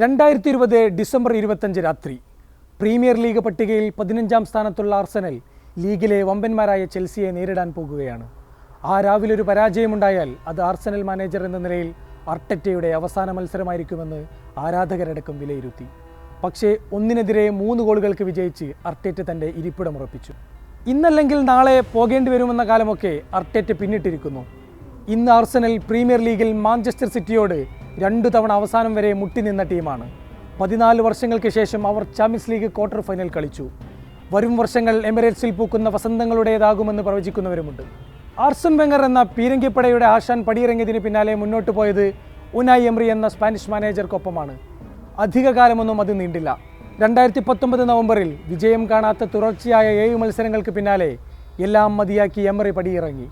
രണ്ടായിരത്തി ഇരുപത് ഡിസംബർ ഇരുപത്തഞ്ച് രാത്രി പ്രീമിയർ ലീഗ് പട്ടികയിൽ പതിനഞ്ചാം സ്ഥാനത്തുള്ള ആർസനൽ ലീഗിലെ വമ്പന്മാരായ ചെൽസിയെ നേരിടാൻ പോകുകയാണ്. ആ രാവിലെ ഒരു പരാജയമുണ്ടായാൽ അത് ആർസനൽ മാനേജർ എന്ന നിലയിൽ അർട്ടറ്റയുടെ അവസാന മത്സരമായിരിക്കുമെന്ന് ആരാധകരടക്കം വിലയിരുത്തി. പക്ഷേ ഒന്നിനെതിരെ മൂന്ന് ഗോളുകൾക്ക് വിജയിച്ച് അർട്ടേറ്റ് തന്റെ ഇരിപ്പിടമുറപ്പിച്ചു ഇന്നല്ലെങ്കിൽ നാളെ പോകേണ്ടി വരുമെന്ന കാലമൊക്കെ അർട്ടേറ്റ് പിന്നിട്ടിരിക്കുന്നു. ഇന്ന് ആർസനൽ പ്രീമിയർ ലീഗിൽ മാഞ്ചസ്റ്റർ സിറ്റിയോട് രണ്ടു തവണ അവസാനം വരെ മുട്ടി നിന്ന ടീമാണ്. പതിനാല് വർഷങ്ങൾക്ക് ശേഷം അവർ ചാമ്പ്യൻസ് ലീഗ് ക്വാർട്ടർ ഫൈനൽ കളിച്ചു. വരും വർഷങ്ങൾ എമിറേറ്റ്സിൽ പൂക്കുന്ന വസന്തങ്ങളുടേതാകുമെന്ന് പ്രവചിക്കുന്നവരുമുണ്ട്. ആർസൻ വെങ്ങർ എന്ന പീരങ്കിപ്പടയുടെ ആശാൻ പടിയിറങ്ങിയതിന് പിന്നാലെ മുന്നോട്ട് പോയത് ഉനായ് എംറി എന്ന സ്പാനിഷ് മാനേജർക്കൊപ്പമാണ്. അധികകാലമൊന്നും അത് നീണ്ടില്ല. രണ്ടായിരത്തി പത്തൊമ്പത് നവംബറിൽ വിജയം കാണാത്ത തുടർച്ചയായ ഏഴ് മത്സരങ്ങൾക്ക് പിന്നാലെ എല്ലാം മതിയാക്കി എമറി പടിയിറങ്ങി.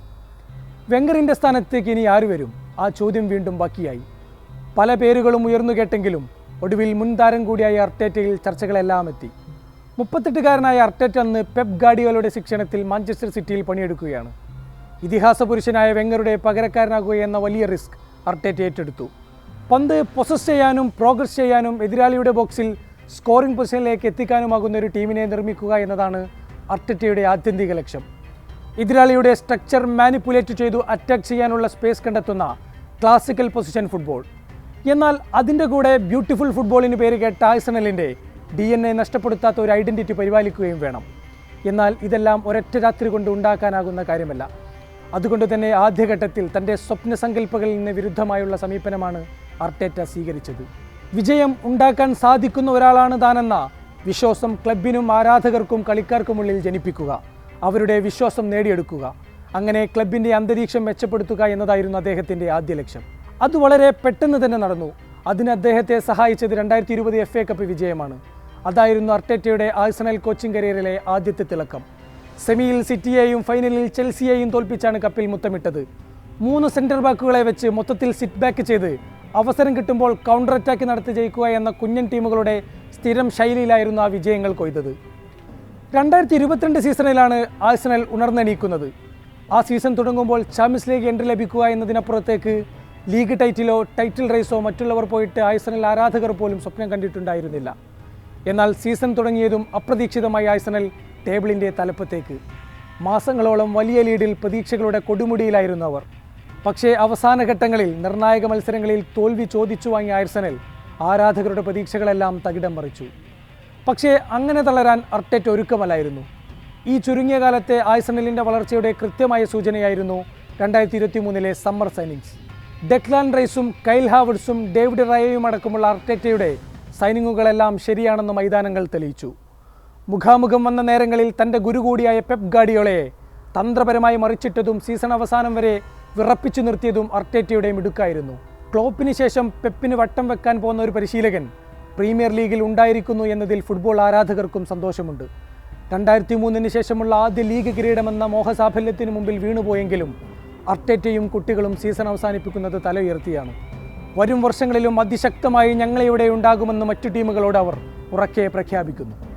വെങ്കറിന്റെ സ്ഥാനത്തേക്ക് ഇനി ആര് വരും? ആ ചോദ്യം വീണ്ടും ബാക്കിയായി. പല പേരുകളും ഉയർന്നു കേട്ടെങ്കിലും ഒടുവിൽ മുൻതാരം കൂടിയായ അർട്ടേറ്റയിൽ ചർച്ചകളെല്ലാം എത്തി. മുപ്പത്തെട്ടുകാരനായ അർട്ടേറ്റ അന്ന് പെപ് ഗാഡിയോലയുടെ ശിക്ഷണത്തിൽ മാഞ്ചസ്റ്റർ സിറ്റിയിൽ പണിയെടുക്കുകയാണ്. ഇതിഹാസ പുരുഷനായ വെങ്ങറുടെ പകരക്കാരനാകുക എന്ന വലിയ റിസ്ക് അർട്ടേറ്റ ഏറ്റെടുത്തു. പന്ത് പൊസസ് ചെയ്യാനും പ്രോഗ്രസ് ചെയ്യാനും എതിരാളിയുടെ ബോക്സിൽ സ്കോറിംഗ് പൊസിഷനിലേക്ക് എത്തിക്കാനുമാകുന്ന ഒരു ടീമിനെ നിർമ്മിക്കുക എന്നതാണ് അർട്ടറ്റയുടെ ആത്യന്തിക ലക്ഷ്യം. എതിരാളിയുടെ സ്ട്രക്ചർ മാനിപ്പുലേറ്റ് ചെയ്തു അറ്റാക്ക് ചെയ്യാനുള്ള സ്പേസ് കണ്ടെത്തുന്ന ക്ലാസിക്കൽ പൊസിഷൻ ഫുട്ബോൾ. എന്നാൽ അതിന്റെ കൂടെ ബ്യൂട്ടിഫുൾ ഫുട്ബോളിന് പേര് കേട്ട ആഴ്സണലിന്റെ ഡി എൻ എ നഷ്ടപ്പെടുത്താത്ത ഒരു ഐഡന്റിറ്റി പരിപാലിക്കുകയും വേണം. എന്നാൽ ഇതെല്ലാം ഒരൊറ്റ രാത്രി കൊണ്ട് ഉണ്ടാക്കാനാകുന്ന കാര്യമല്ല. അതുകൊണ്ട് തന്നെ ആദ്യഘട്ടത്തിൽ തന്റെ സ്വപ്ന സങ്കല്പകളിൽ നിന്ന് വിരുദ്ധമായുള്ള സമീപനമാണ് അർട്ടേറ്റ സ്വീകരിച്ചത്. വിജയം ഉണ്ടാക്കാൻ സാധിക്കുന്ന ഒരാളാണ് താനെന്ന വിശ്വാസം ക്ലബിനും ആരാധകർക്കും കളിക്കാർക്കുമുള്ളിൽ ജനിപ്പിക്കുക അവരുടെ വിശ്വാസം നേടിയെടുക്കുക അങ്ങനെ ക്ലബിന്റെ അന്തരീക്ഷം മെച്ചപ്പെടുത്തുക എന്നതായിരുന്നു അദ്ദേഹത്തിന്റെ ആദ്യ ലക്ഷ്യം. അത് വളരെ പെട്ടെന്ന് തന്നെ നടന്നു. അതിന് അദ്ദേഹത്തെ സഹായിച്ചത് രണ്ടായിരത്തി ഇരുപത് എഫ് എ കപ്പ് വിജയമാണ്. അതായിരുന്നു അർട്ടേറ്റയുടെ ആഴ്സണൽ കോച്ചിംഗ് കരിയറിലെ ആദ്യത്തെ തിളക്കം. സെമിയിൽ സിറ്റിയെയും ഫൈനലിൽ ചെൽസിയെയും തോൽപ്പിച്ചാണ് കപ്പിൽ മുത്തമിട്ടത്. മൂന്ന് സെന്റർ ബാക്കുകളെ വെച്ച് മൊത്തത്തിൽ സിറ്റ് ബാക്ക് ചെയ്ത് അവസരം കിട്ടുമ്പോൾ കൗണ്ടർ അറ്റാക്ക് നടത്തി ജയിക്കുക എന്ന കുഞ്ഞൻ ടീമുകളുടെ സ്ഥിരം ശൈലിയിലായിരുന്നു ആ വിജയങ്ങൾ കൊയ്തത്. രണ്ടായിരത്തി ഇരുപത്തിരണ്ട് സീസണിലാണ് ആഴ്സണൽ ഉണർന്നെണീക്കുന്നത്. ആ സീസൺ തുടങ്ങുമ്പോൾ ചാമ്പ്യൻസ് ലീഗ് എൻട്രി ലഭിക്കുക എന്നതിനപ്പുറത്തേക്ക് ലീഗ് ടൈറ്റിലോ ടൈറ്റിൽ റേസോ മറ്റുള്ളവർ പോയിട്ട് ആഴ്സണൽ ആരാധകർ പോലും സ്വപ്നം കണ്ടിട്ടുണ്ടായിരുന്നില്ല. എന്നാൽ സീസൺ തുടങ്ങിയതും അപ്രതീക്ഷിതമായി ആഴ്സണൽ ടേബിളിന്റെ തലപ്പത്തേക്ക്. മാസങ്ങളോളം വലിയ ലീഡിൽ പ്രതീക്ഷകളുടെ കൊടുമുടിയിലായിരുന്നു അവർ. പക്ഷേ അവസാന ഘട്ടങ്ങളിൽ നിർണായക മത്സരങ്ങളിൽ തോൽവി ചോദിച്ചു വാങ്ങിയ ആഴ്സണൽ ആരാധകരുടെ പ്രതീക്ഷകളെല്ലാം തകിടം മറിച്ചു. പക്ഷേ അങ്ങനെ തളരാൻ അർട്ടറ്റ് ഒരുക്കമല്ലായിരുന്നു. ഈ ചുരുങ്ങിയ കാലത്തെ ആഴ്സണലിന്റെ വളർച്ചയുടെ കൃത്യമായ സൂചനയായിരുന്നു രണ്ടായിരത്തി ഇരുപത്തി മൂന്നിലെ സമ്മർ സൈനിങ്സ്. ഡെക്ലാൻ റൈസും കൈൽ ഹാവർഡ്സും ഡേവിഡ് റയയും അടക്കമുള്ള അർട്ടേറ്റയുടെ സൈനിങ്ങുകളെല്ലാം ശരിയാണെന്ന് മൈതാനങ്ങൾ തെളിയിച്ചു. മുഖാമുഖം വന്ന നേരങ്ങളിൽ തന്റെ ഗുരു കൂടിയായ പെപ് ഗാഡിയോളയെ തന്ത്രപരമായി മറിച്ചിട്ടതും സീസൺ അവസാനം വരെ വിറപ്പിച്ചു നിർത്തിയതും അർട്ടേറ്റയുടെ മിടുക്കായിരുന്നു. ക്ലോപ്പിന് ശേഷം പെപ്പിന് വട്ടം വെക്കാൻ പോകുന്ന ഒരു പരിശീലകൻ പ്രീമിയർ ലീഗിൽ ഉണ്ടായിരിക്കുന്നു എന്നതിൽ ഫുട്ബോൾ ആരാധകർക്കും സന്തോഷമുണ്ട്. രണ്ടായിരത്തി മൂന്നിന് ശേഷമുള്ള ആദ്യ ലീഗ് കിരീടമെന്ന മോഹസാഫല്യത്തിന് മുമ്പിൽ വീണുപോയെങ്കിലും അർട്ടേറ്റയും കുട്ടികളും സീസൺ അവസാനിപ്പിക്കുന്നത് തല ഉയർത്തിയാണ് വരും വർഷങ്ങളിലും അതിശക്തമായി ഞങ്ങളിവിടെ ഉണ്ടാകുമെന്ന് മറ്റു ടീമുകളോട് അവർ ഉറക്കെ പ്രഖ്യാപിക്കുന്നു.